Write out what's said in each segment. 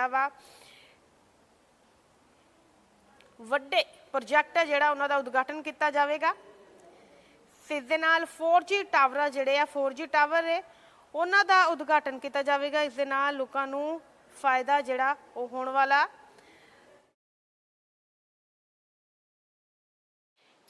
ਜਿਹੜਾ ਵਾ ਵੱਡੇ ਪ੍ਰੋਜੈਕਟ ਹੈ ਜਿਹੜਾ ਉਹਨਾਂ ਦਾ ਉਦਘਾਟਨ ਕੀਤਾ ਜਾਵੇਗਾ। ਇਸ ਦੇ ਨਾਲ 4G ਟਾਵਰ ਜਿਹੜੇ ਆ 4G ਟਾਵਰ ਹੈ ਉਹਨਾਂ ਦਾ ਉਦਘਾਟਨ ਕੀਤਾ ਜਾਵੇਗਾ। ਇਸ ਦੇ ਨਾਲ ਲੋਕਾਂ ਨੂੰ ਫਾਇਦਾ ਜਿਹੜਾ ਉਹ ਹੋਣ ਵਾਲਾ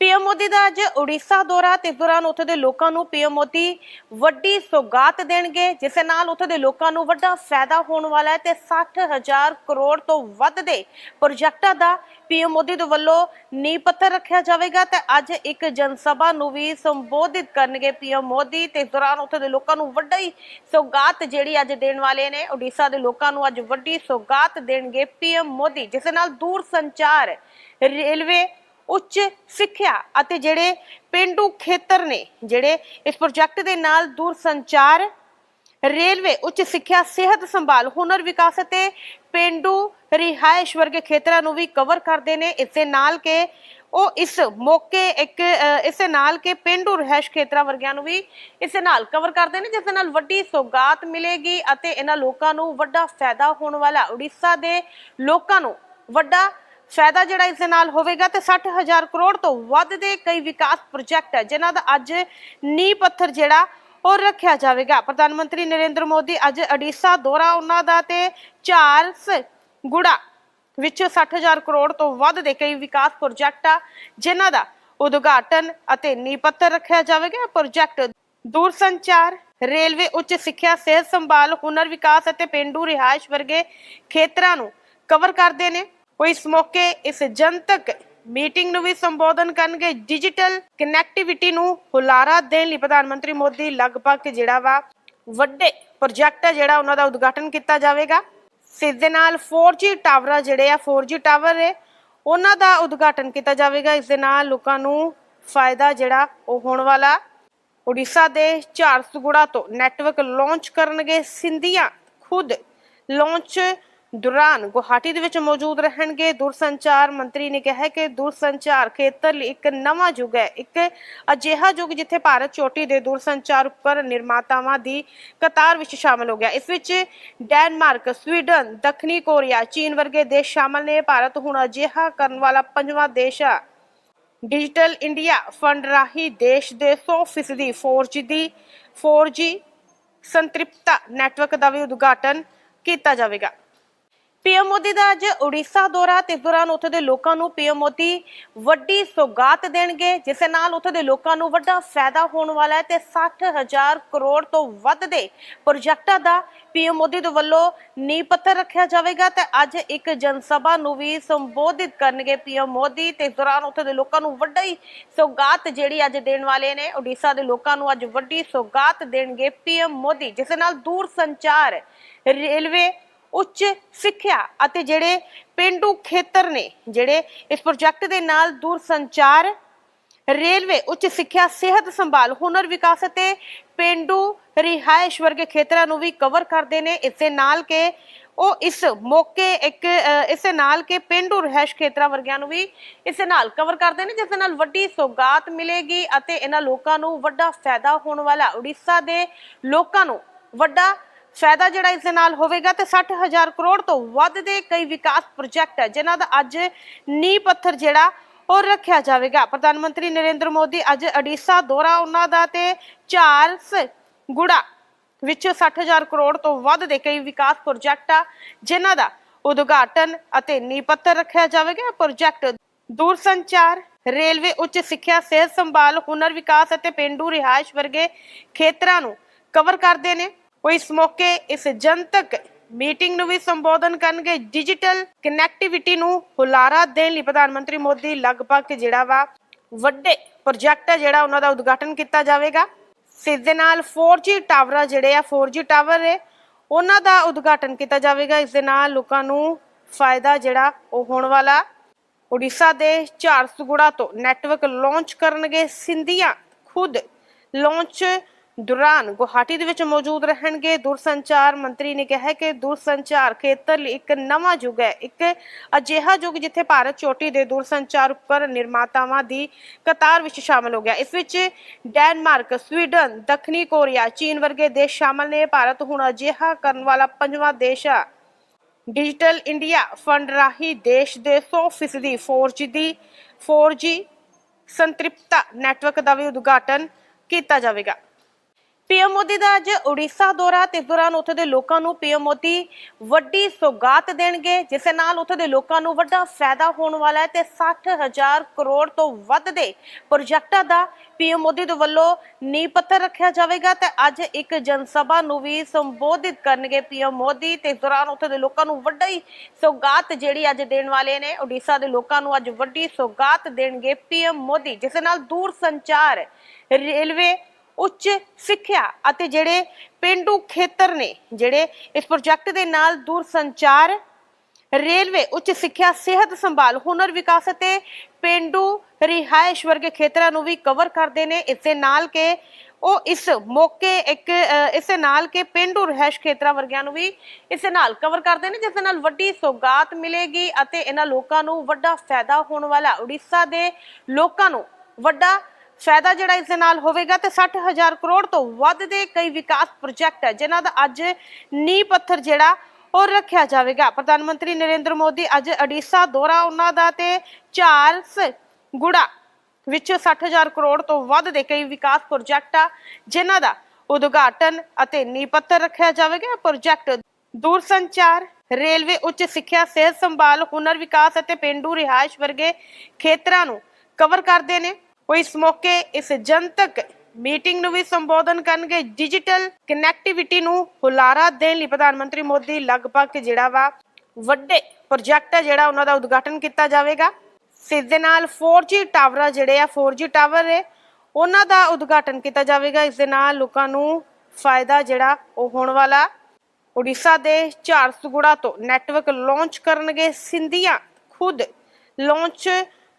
ਪੀਐਮ ਮੋਦੀ ਦਾ ਅੱਜ ਉੜੀਸਾ ਦੌਰਾ, ਤੇ ਦੌਰਾਨ ਉੱਥੇ ਦੇ ਲੋਕਾਂ ਨੂੰ ਪੀਐਮ ਮੋਦੀ ਵੱਡੀ ਸੌਗਾਤ ਦੇਣਗੇ, ਜਿਸ ਨਾਲ ਉੱਥੇ ਦੇ ਲੋਕਾਂ ਨੂੰ ਵੱਡਾ ਫਾਇਦਾ ਹੋਣ ਵਾਲਾ ਹੈ, ਤੇ 60000 ਕਰੋੜ ਤੋਂ ਵੱਧ ਦੇ ਪ੍ਰੋਜੈਕਟਾਂ ਦਾ ਪੀਐਮ ਮੋਦੀ ਦੇ ਵੱਲੋਂ ਨੀਂਹ ਪੱਥਰ ਰੱਖਿਆ ਜਾਵੇਗਾ, ਤੇ ਅੱਜ ਇੱਕ ਜਨ ਸਭਾ ਨੂੰ ਵੀ ਸੰਬੋਧਿਤ ਕਰਨਗੇ ਪੀਐਮ ਮੋਦੀ, ਤੇ ਇਸ ਦੌਰਾਨ ਉੱਥੇ ਦੇ ਲੋਕਾਂ ਨੂੰ ਵੱਡਾ ਹੀ ਸੌਗਾਤ ਜਿਹੜੀ ਅੱਜ ਦੇਣ ਵਾਲੇ ਨੇ, ਉੜੀਸਾ ਦੇ ਲੋਕਾਂ ਨੂੰ ਅੱਜ ਵੱਡੀ ਸੌਗਾਤ ਦੇਣਗੇ ਪੀਐਮ ਮੋਦੀ, ਜਿਸ ਨਾਲ ਦੂਰ ਸੰਚਾਰ, ਰੇਲਵੇ ਉੱਚ ਸਿੱਖਿਆ ਅਤੇ ਜਿਹੜੇ ਪਿੰਡੂ ਖੇਤਰ ਨੇ ਜਿਹੜੇ ਇਸ ਪ੍ਰੋਜੈਕਟ ਦੇ ਨਾਲ ਦੂਰ ਸੰਚਾਰ ਰੇਲਵੇ ਉੱਚ ਸਿੱਖਿਆ ਸਿਹਤ ਸੰਭਾਲ ਹੁਨਰ ਵਿਕਾਸ ਅਤੇ ਪਿੰਡੂ ਰਿਹਾਇਸ਼ ਵਰਗੇ ਖੇਤਰਾਂ ਨੂੰ ਵੀ ਕਵਰ ਕਰਦੇ ਨੇ। ਇਸ ਦੇ ਨਾਲ ਕਿ ਉਹ ਇਸ ਮੌਕੇ ਇੱਕ ਅ, ਨਾਲ ਕਿ ਪਿੰਡੂ ਰਿਹਾਇਸ਼ ਖੇਤਰਾਂ ਵਰਗਿਆਂ ਨੂੰ ਵੀ ਇਸੇ ਨਾਲ ਕਵਰ ਕਰਦੇ ਨੇ ਜਿਸ ਦੇ ਨਾਲ ਵੱਡੀ ਸੌਗਾਤ ਮਿਲੇਗੀ ਅਤੇ ਇਹਨਾਂ ਲੋਕਾਂ ਨੂੰ ਵੱਡਾ ਫਾਇਦਾ ਹੋਣ ਵਾਲਾ ਉੜੀਸਾ ਦੇ ਲੋਕਾਂ ਨੂੰ ਵੱਡਾ ਫਾਇਦਾ ਜਿਹੜਾ ਇਸ ਦੇ ਨਾਲ ਹੋਵੇਗਾ ਤੇ 60000 ਕਰੋੜ ਤੋਂ ਵੱਧ ਦੇ ਕਈ ਵਿਕਾਸ ਪ੍ਰੋਜੈਕਟ ਹੈ, ਜਿਨ੍ਹਾਂ ਦਾ ਅੱਜ ਨੀਂਹ ਪੱਥਰ ਜਿਹੜਾ ਉਹ ਰੱਖਿਆ ਜਾਵੇਗਾ। ਪ੍ਰਧਾਨ ਮੰਤਰੀ ਨਰਿੰਦਰ ਮੋਦੀ ਅੱਜ ਅਡੀਸਾ ਦੌਰਾ ਉਹਨਾਂ ਦਾ ਤੇ ਚਾਰਸ ਗੁੜਾ ਵਿੱਚ 60000 ਕਰੋੜ ਤੋਂ ਵੱਧ ਦੇ ਕਈ ਵਿਕਾਸ ਪ੍ਰੋਜੈਕਟ ਆ, ਜਿਨ੍ਹਾਂ ਦਾ ਉਦਘਾਟਨ ਅਤੇ ਨੀਂਹ ਪੱਥਰ ਰੱਖਿਆ ਜਾਵੇਗਾ। ਪ੍ਰੋਜੈਕਟ ਦੂਰ ਸੰਚਾਰ ਰੇਲਵੇ, ਉੱਚ ਸਿੱਖਿਆ, ਸਿਹਤ ਸੰਭਾਲ, ਹੁਨਰ ਵਿਕਾਸ ਅਤੇ ਪਿੰਡੂ ਰਿਹਾਇਸ਼ ਵਰਗੇ ਖੇਤਰਾਂ ਨੂੰ ਕਵਰ ਕਰਦੇ ਨੇ। ਉਹ ਇਸ ਮੌਕੇ ਇਸ ਜਨਤਕ ਮੀਟਿੰਗ ਨੂੰ ਵੀ ਸੰਬੋਧਨ ਕਰਨਗੇ। ਡਿਜੀਟਲ ਕਨੈਕਟੀਵਿਟੀ ਨੂੰ ਹੁਲਾਰਾ ਦੇਣ ਲਈ ਪ੍ਰਧਾਨ ਮੰਤਰੀ ਮੋਦੀ ਲਗਭਗ ਜਿਹੜਾ ਵਾ ਵੱਡੇ ਪ੍ਰੋਜੈਕਟ ਹੈ ਜਿਹੜਾ ਉਹਨਾਂ ਦਾ ਉਦਘਾਟਨ ਕੀਤਾ ਜਾਵੇਗਾ। ਇਸ ਦੇ ਨਾਲ 4G ਟਾਵਰ ਜਿਹੜੇ ਆ 4G ਟਾਵਰ ਹੈ ਉਹਨਾਂ ਦਾ ਉਦਘਾਟਨ ਕੀਤਾ ਜਾਵੇਗਾ। ਇਸ ਦੇ ਨਾਲ ਲੋਕਾਂ ਨੂੰ ਫਾਇਦਾ ਜਿਹੜਾ ਉਹ ਹੋਣ ਵਾਲਾ ਉੜੀਸਾ ਦੇ ਝਾਰਸਗੁੜਾ ਤੋਂ ਨੈਟਵਰਕ ਲਾਂਚ ਕਰਨਗੇ। ਸਿੰਧੀਆ ਖੁਦ ਲਾਂਚ ਦੌਰਾਨ ਗੁਹਾਟੀ ਦੇ ਵਿੱਚ ਮੌਜੂਦ ਰਹਿਣਗੇ। ਦੂਰਸੰਚਾਰ ਮੰਤਰੀ ਨੇ ਕਿਹਾ ਹੈ ਕਿ ਦੂਰਸੰਚਾਰ ਖੇਤਰ ਲਈ ਇੱਕ ਨਵਾਂ ਯੁੱਗ ਹੈ। ਇੱਕ ਅਜਿਹਾ ਯੁੱਗ ਜਿੱਥੇ ਭਾਰਤ ਚੋਟੀ ਦੇ ਦੂਰਸੰਚਾਰ ਉੱਪਰ ਨਿਰਮਾਤਾਵਾਂ ਦੀ ਕਤਾਰ ਵਿੱਚ ਸ਼ਾਮਲ ਹੋ ਗਿਆ। ਇਸ ਵਿੱਚ ਡੈਨਮਾਰਕ, ਸਵੀਡਨ, ਦੱਖਣੀ ਕੋਰੀਆ, ਚੀਨ ਵਰਗੇ ਦੇਸ਼ ਸ਼ਾਮਲ ਨੇ। ਭਾਰਤ ਹੁਣ ਅਜਿਹਾ ਕਰਨ ਵਾਲਾ ਪੰਜਵਾਂ ਦੇਸ਼ ਆ। ਡਿਜੀਟਲ ਇੰਡੀਆ ਫੰਡ ਰਾਹੀਂ ਦੇਸ਼ ਦੇ 100% 4G ਦੀ 4G ਸੰਤ੍ਰਿਪਤਾ ਨੈਟਵਰਕ ਦਾ ਵੀ ਉਦਘਾਟਨ ਕੀਤਾ ਜਾਵੇਗਾ। ਪੀਐਮ ਮੋਦੀ ਦਾ ਅੱਜ ਉੜੀਸਾ ਦੌਰਾ ਤੇ ਇਸ ਦੌਰਾਨ ਉੱਥੇ ਦੇ ਲੋਕਾਂ ਨੂੰ ਪੀਐਮ ਮੋਦੀ ਵੱਡੀ ਸੌਗਾਤ ਦੇਣਗੇ, ਜਿਸ ਨਾਲ ਉੱਥੇ ਦੇ ਲੋਕਾਂ ਨੂੰ ਵੱਡਾ ਫਾਇਦਾ ਹੋਣ ਵਾਲਾ ਹੈ ਤੇ 60000 ਕਰੋੜ ਤੋਂ ਵੱਧ ਦੇ ਪ੍ਰੋਜੈਕਟਾਂ ਦਾ ਪੀਐਮ ਮੋਦੀ ਦੇ ਵੱਲੋਂ ਨੀਂਹ ਪੱਥਰ ਰੱਖਿਆ ਜਾਵੇਗਾ ਤੇ ਅੱਜ ਇੱਕ ਜਨ ਸਭਾ ਨੂੰ ਵੀ ਸੰਬੋਧਿਤ ਕਰਨਗੇ ਪੀਐਮ ਮੋਦੀ ਤੇ ਇਸ ਦੌਰਾਨ ਉੱਥੇ ਦੇ ਲੋਕਾਂ ਨੂੰ ਵੱਡਾ ਹੀ ਸੌਗਾਤ ਜਿਹੜੀ ਅੱਜ ਦੇਣ ਵਾਲੇ ਨੇ, ਉੜੀਸਾ ਦੇ ਲੋਕਾਂ ਨੂੰ ਅੱਜ ਵੱਡੀ ਸੌਗਾਤ ਦੇਣਗੇ ਪੀਐਮ ਮੋਦੀ, ਜਿਸ ਨਾਲ ਦੂਰ ਸੰਚਾਰ, ਰੇਲਵੇ ਉੱਚ ਸਿੱਖਿਆ ਅਤੇ ਜਿਹੜੇ ਪਿੰਡੂ ਖੇਤਰ ਨੇ, ਜਿਹੜੇ ਇਸ ਪ੍ਰੋਜੈਕਟ ਦੇ ਨਾਲ ਦੂਰ ਸੰਚਾਰ ਰੇਲਵੇ, ਉੱਚ ਸਿੱਖਿਆ, ਸਿਹਤ ਸੰਭਾਲ, ਹੁਨਰ ਵਿਕਾਸ ਅਤੇ ਪਿੰਡੂ ਰਿਹਾਇਸ਼ ਵਰਗੇ ਖੇਤਰਾਂ ਨੂੰ ਵੀ ਕਵਰ ਕਰਦੇ ਨੇ। ਇਸ ਦੇ ਨਾਲ ਕਿ ਉਹ ਇਸ ਮੌਕੇ ਇੱਕ ਇਸ ਨਾਲ ਕੇ ਪਿੰਡੂ ਰਿਹਾਇਸ਼ ਖੇਤਰਾਂ ਵਰਗਿਆਂ ਨੂੰ ਵੀ ਇਸ ਨਾਲ ਕਵਰ ਕਰਦੇ ਨੇ, ਜਿਸ ਦੇ ਨਾਲ ਵੱਡੀ ਸੌਗਾਤ ਮਿਲੇਗੀ ਅਤੇ ਇਹਨਾਂ ਲੋਕਾਂ ਨੂੰ ਵੱਡਾ ਫਾਇਦਾ ਹੋਣ ਵਾਲਾ, ਉੜੀਸਾ ਦੇ ਲੋਕਾਂ ਨੂੰ ਵੱਡਾ ਫਾਇਦਾ ਜਿਹੜਾ ਇਸ ਦੇ ਨਾਲ ਹੋਵੇਗਾ ਤੇ 60000 ਕਰੋੜ ਤੋਂ ਵੱਧ ਦੇ ਕਈ ਵਿਕਾਸ ਪ੍ਰੋਜੈਕਟ ਹੈ, ਜਿਨ੍ਹਾਂ ਦਾ ਅੱਜ ਨੀਂਹ ਪੱਥਰ ਜਿਹੜਾ ਉਹ ਰੱਖਿਆ ਜਾਵੇਗਾ। ਪ੍ਰਧਾਨ ਮੰਤਰੀ ਨਰਿੰਦਰ ਮੋਦੀ ਅੱਜ ਅਡੀਸਾ ਦੌਰਾ ਉਹਨਾਂ ਦਾ ਤੇ ਚਾਰਸ ਗੁੜਾ ਵਿੱਚ 60000 ਕਰੋੜ ਤੋਂ ਵੱਧ ਦੇ ਕਈ ਵਿਕਾਸ ਪ੍ਰੋਜੈਕਟ ਆ, ਜਿਨ੍ਹਾਂ ਦਾ ਉਦਘਾਟਨ ਅਤੇ ਨੀਂਹ ਪੱਥਰ ਰੱਖਿਆ ਜਾਵੇਗਾ। ਪ੍ਰੋਜੈਕਟ ਦੂਰ ਸੰਚਾਰ ਰੇਲਵੇ, ਉੱਚ ਸਿੱਖਿਆ, ਸਿਹਤ ਸੰਭਾਲ, ਹੁਨਰ ਵਿਕਾਸ ਅਤੇ ਪਿੰਡੂ ਰਿਹਾਇਸ਼ ਵਰਗੇ ਖੇਤਰਾਂ ਨੂੰ ਕਵਰ ਕਰਦੇ ਨੇ। ਉਹ ਇਸ ਮੌਕੇ ਇਸ ਜਨਤਕ ਮੀਟਿੰਗ ਨੂੰ ਵੀ ਸੰਬੋਧਨ ਕਰਨਗੇ। ਡਿਜੀਟਲ ਕਨੈਕਟੀਵਿਟੀ ਨੂੰ ਹੁਲਾਰਾ ਦੇਣ ਲਈ ਪ੍ਰਧਾਨ ਮੰਤਰੀ ਮੋਦੀ ਲਗਭਗ ਜਿਹੜਾ ਵਾ ਵੱਡੇ ਪ੍ਰੋਜੈਕਟ ਹੈ ਜਿਹੜਾ ਉਹਨਾਂ ਦਾ ਉਦਘਾਟਨ ਕੀਤਾ ਜਾਵੇਗਾ। ਇਸ ਦੇ ਨਾਲ 4G ਟਾਵਰ ਜਿਹੜੇ ਆ 4G ਟਾਵਰ ਹੈ ਉਹਨਾਂ ਦਾ ਉਦਘਾਟਨ ਕੀਤਾ ਜਾਵੇਗਾ। ਇਸ ਦੇ ਨਾਲ ਲੋਕਾਂ ਨੂੰ ਫਾਇਦਾ ਜਿਹੜਾ ਉਹ ਹੋਣ ਵਾਲਾ ਉੜੀਸਾ ਦੇ ਝਾਰਸਗੁੜਾ ਤੋਂ ਨੈਟਵਰਕ ਲਾਂਚ ਕਰਨਗੇ। ਸਿੰਧੀਆਂ ਖੁਦ ਲਾਂਚ ਦੌਰਾਨ ਗੁਹਾਟੀ ਦੇ ਵਿੱਚ ਮੌਜੂਦ ਰਹਿਣਗੇ। ਦੂਰਸੰਚਾਰ ਮੰਤਰੀ ਨੇ ਕਿਹਾ ਹੈ ਕਿ ਦੂਰਸੰਚਾਰ ਖੇਤਰ ਲਈ ਇੱਕ ਨਵਾਂ ਯੁੱਗ ਹੈ। ਇੱਕ ਅਜਿਹਾ ਯੁੱਗ ਜਿੱਥੇ ਭਾਰਤ ਚੋਟੀ ਦੇ ਦੂਰਸੰਚਾਰ ਉੱਪਰ ਨਿਰਮਾਤਾਵਾਂ ਦੀ ਕਤਾਰ ਵਿੱਚ ਸ਼ਾਮਲ ਹੋ ਗਿਆ। ਇਸ ਵਿੱਚ ਡੈਨਮਾਰਕ, ਸਵੀਡਨ, ਦੱਖਣੀ ਕੋਰੀਆ, ਚੀਨ ਵਰਗੇ ਦੇਸ਼ ਸ਼ਾਮਲ ਨੇ। ਭਾਰਤ ਹੁਣ ਅਜਿਹਾ ਕਰਨ ਵਾਲਾ ਪੰਜਵਾਂ ਦੇਸ਼ ਆ। ਡਿਜੀਟਲ ਇੰਡੀਆ ਫੰਡ ਰਾਹੀਂ ਦੇਸ਼ ਦੇ 100% 4G ਦੀ 4G ਸੰਤ੍ਰਿਪਤਾ ਨੈਟਵਰਕ ਦਾ ਵੀ ਉਦਘਾਟਨ ਕੀਤਾ ਜਾਵੇਗਾ। ਪੀਐਮ ਮੋਦੀ ਦਾ ਅੱਜ ਉੜੀਸਾ ਦੌਰਾ, ਤੇ ਦੌਰਾਨ ਉੱਥੇ ਦੇ ਲੋਕਾਂ ਨੂੰ ਪੀਐਮ ਮੋਦੀ ਵੱਡੀ ਸੌਗਾਤ ਦੇਣਗੇ, ਜਿਸ ਨਾਲ ਉੱਥੇ ਦੇ ਲੋਕਾਂ ਨੂੰ ਵੱਡਾ ਫਾਇਦਾ ਹੋਣ ਵਾਲਾ ਹੈ, ਤੇ 60000 ਕਰੋੜ ਤੋਂ ਵੱਧ ਦੇ ਪ੍ਰੋਜੈਕਟਾਂ ਦਾ ਪੀਐਮ ਮੋਦੀ ਦੇ ਵੱਲੋਂ ਨੀਂਹ ਪੱਥਰ ਰੱਖਿਆ ਜਾਵੇਗਾ, ਤੇ ਅੱਜ ਇੱਕ ਜਨ ਸਭਾ ਨੂੰ ਵੀ ਸੰਬੋਧਿਤ ਕਰਨਗੇ ਪੀਐਮ ਮੋਦੀ, ਤੇ ਇਸ ਦੌਰਾਨ ਉੱਥੇ ਦੇ ਲੋਕਾਂ ਨੂੰ ਵੱਡਾ ਹੀ ਸੌਗਾਤ ਜਿਹੜੀ ਅੱਜ ਦੇਣ ਵਾਲੇ ਨੇ, ਉੜੀਸਾ ਦੇ ਲੋਕਾਂ ਨੂੰ ਅੱਜ ਵੱਡੀ ਸੌਗਾਤ ਦੇਣਗੇ ਪੀਐਮ ਮੋਦੀ, ਜਿਸ ਨਾਲ ਦੂਰ ਸੰਚਾਰ, ਰੇਲਵੇ ਉੱਚ ਸਿੱਖਿਆ ਅਤੇ ਜਿਹੜੇ ਪਿੰਡੂ ਖੇਤਰ ਨੇ ਜਿਹੜੇ ਇਸ ਪ੍ਰੋਜੈਕਟ ਦੇ ਨਾਲ ਦੂਰ ਸੰਚਾਰ ਰੇਲਵੇ ਉੱਚ ਸਿੱਖਿਆ ਸਿਹਤ ਸੰਭਾਲ ਹੁਨਰ ਵਿਕਾਸ ਅਤੇ ਪਿੰਡੂ ਰਿਹਾਇਸ਼ ਵਰਗੇ ਖੇਤਰਾਂ ਨੂੰ ਵੀ ਕਵਰ ਕਰਦੇ ਨੇ। ਇਸ ਦੇ ਨਾਲ ਕਿ ਉਹ ਇਸ ਮੌਕੇ ਇੱਕ ਅ, ਨਾਲ ਕਿ ਪਿੰਡੂ ਰਿਹਾਇਸ਼ ਖੇਤਰਾਂ ਵਰਗਿਆਂ ਨੂੰ ਵੀ ਇਸ ਨਾਲ ਕਵਰ ਕਰਦੇ ਨੇ ਜਿਸ ਦੇ ਨਾਲ ਵੱਡੀ ਸੌਗਾਤ ਮਿਲੇਗੀ ਅਤੇ ਇਹਨਾਂ ਲੋਕਾਂ ਨੂੰ ਵੱਡਾ ਫਾਇਦਾ ਹੋਣ ਵਾਲਾ ਉੜੀਸਾ ਦੇ ਲੋਕਾਂ ਨੂੰ ਵੱਡਾ ਫਾਇਦਾ ਜਿਹੜਾ ਇਸ ਦੇ ਨਾਲ ਹੋਵੇਗਾ ਤੇ 60000 ਕਰੋੜ ਤੋਂ ਵੱਧ ਦੇ ਕਈ ਵਿਕਾਸ ਪ੍ਰੋਜੈਕਟ ਹੈ, ਜਿਨ੍ਹਾਂ ਦਾ ਅੱਜ ਨੀਂਹ ਪੱਥਰ ਜਿਹੜਾ ਉਹ ਰੱਖਿਆ ਜਾਵੇਗਾ। ਪ੍ਰਧਾਨ ਮੰਤਰੀ ਨਰਿੰਦਰ ਮੋਦੀ ਅੱਜ ਓਡੀਸ਼ਾ ਦੌਰਾ ਉਹਨਾਂ ਦਾ ਤੇ ਚਾਰਲਸ ਗੁੜਾ ਵਿੱਚ 60000 ਕਰੋੜ ਤੋਂ ਵੱਧ ਦੇ ਕਈ ਵਿਕਾਸ ਪ੍ਰੋਜੈਕਟ ਆ, ਜਿਨ੍ਹਾਂ ਦਾ ਉਦਘਾਟਨ ਅਤੇ ਨੀਂਹ ਪੱਥਰ ਰੱਖਿਆ ਜਾਵੇਗਾ। ਪ੍ਰੋਜੈਕਟ ਦੂਰ ਸੰਚਾਰ ਰੇਲਵੇ, ਉੱਚ ਸਿੱਖਿਆ, ਸਿਹਤ ਸੰਭਾਲ, ਹੁਨਰ ਵਿਕਾਸ ਅਤੇ ਪਿੰਡੂ ਰਿਹਾਇਸ਼ ਵਰਗੇ ਖੇਤਰਾਂ ਨੂੰ ਕਵਰ ਕਰਦੇ ਨੇ। ਉਹ ਇਸ ਮੌਕੇ ਇਸ ਜਨਤਕ ਮੀਟਿੰਗ ਨੂੰ ਵੀ ਸੰਬੋਧਨ ਕਰਨਗੇ। ਡਿਜੀਟਲ ਕਨੈਕਟੀਵਿਟੀ ਨੂੰ ਹੁਲਾਰਾ ਦੇਣ ਲਈ ਪ੍ਰਧਾਨ ਮੰਤਰੀ ਮੋਦੀ ਲਗਭਗ ਜਿਹੜਾ ਵਾ ਵੱਡੇ ਪ੍ਰੋਜੈਕਟ ਹੈ ਜਿਹੜਾ ਉਹਨਾਂ ਦਾ ਉਦਘਾਟਨ ਕੀਤਾ ਜਾਵੇਗਾ। ਇਸ ਦੇ ਨਾਲ 4G ਟਾਵਰ ਜਿਹੜੇ ਆ 4G ਟਾਵਰ ਹੈ ਉਹਨਾਂ ਦਾ ਉਦਘਾਟਨ ਕੀਤਾ ਜਾਵੇਗਾ। ਇਸ ਦੇ ਨਾਲ ਲੋਕਾਂ ਨੂੰ ਫਾਇਦਾ ਜਿਹੜਾ ਉਹ ਹੋਣ ਵਾਲਾ ਉੜੀਸਾ ਦੇ ਝਾਰਸਗੁੜਾ ਤੋਂ ਨੈਟਵਰਕ ਲਾਂਚ ਕਰਨਗੇ। ਸਿੰਧੀਆ ਖੁਦ ਲਾਂਚ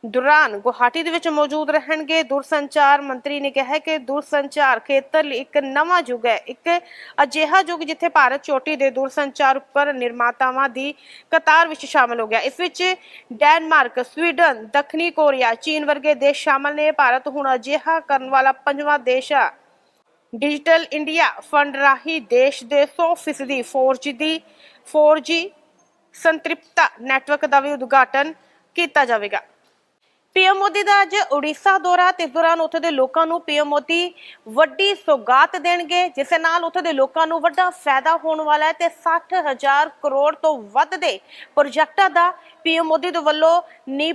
ਦੌਰਾਨ ਗੁਹਾਟੀ ਦੇ ਵਿੱਚ ਮੌਜੂਦ ਰਹਿਣਗੇ। ਦੂਰਸੰਚਾਰ ਮੰਤਰੀ ਨੇ ਕਿਹਾ ਹੈ ਕਿ ਦੂਰਸੰਚਾਰ ਖੇਤਰ ਲਈ ਇੱਕ ਨਵਾਂ ਯੁੱਗ ਹੈ। ਇੱਕ ਅਜਿਹਾ ਯੁੱਗ ਜਿੱਥੇ ਭਾਰਤ ਚੋਟੀ ਦੇ ਦੂਰਸੰਚਾਰ ਉੱਪਰ ਨਿਰਮਾਤਾਵਾਂ ਦੀ ਕਤਾਰ ਵਿੱਚ ਸ਼ਾਮਲ ਹੋ ਗਿਆ। ਇਸ ਵਿੱਚ ਡੈਨਮਾਰਕ, ਸਵੀਡਨ, ਦੱਖਣੀ ਕੋਰੀਆ, ਚੀਨ ਵਰਗੇ ਦੇਸ਼ ਸ਼ਾਮਲ ਨੇ। ਭਾਰਤ ਹੁਣ ਅਜਿਹਾ ਕਰਨ ਵਾਲਾ ਪੰਜਵਾਂ ਦੇਸ਼ ਆ। ਡਿਜੀਟਲ ਇੰਡੀਆ ਫੰਡ ਰਾਹੀਂ ਦੇਸ਼ ਦੇ 100% 4G ਦੀ 4G ਸੰਤ੍ਰਿਪਤਾ ਨੈਟਵਰਕ ਦਾ ਵੀ ਉਦਘਾਟਨ ਕੀਤਾ ਜਾਵੇਗਾ। ਪੀਐਮ ਮੋਦੀ ਦਾ ਅੱਜ ਉੜੀਸਾ ਦੌਰਾ, ਤੇ ਇਸ ਦੌਰਾਨ ਉੱਥੇ ਦੇ ਲੋਕਾਂ ਨੂੰ ਪੀਐਮ ਮੋਦੀ ਵੱਡੀ ਸੌਗਾਤ ਦੇਣਗੇ, ਜਿਸ ਨਾਲ ਉੱਥੇ ਦੇ ਲੋਕਾਂ ਨੂੰ ਵੱਡਾ ਫਾਇਦਾ ਹੋਣ ਵਾਲਾ ਹੈ, ਤੇ 60000 ਕਰੋੜ ਤੋਂ ਵੱਧ ਦੇ ਪ੍ਰੋਜੈਕਟਾਂ ਦਾ ਪੀਐਮ ਮੋਦੀ ਦੇ ਵੱਲੋਂ ਨੀਂਹ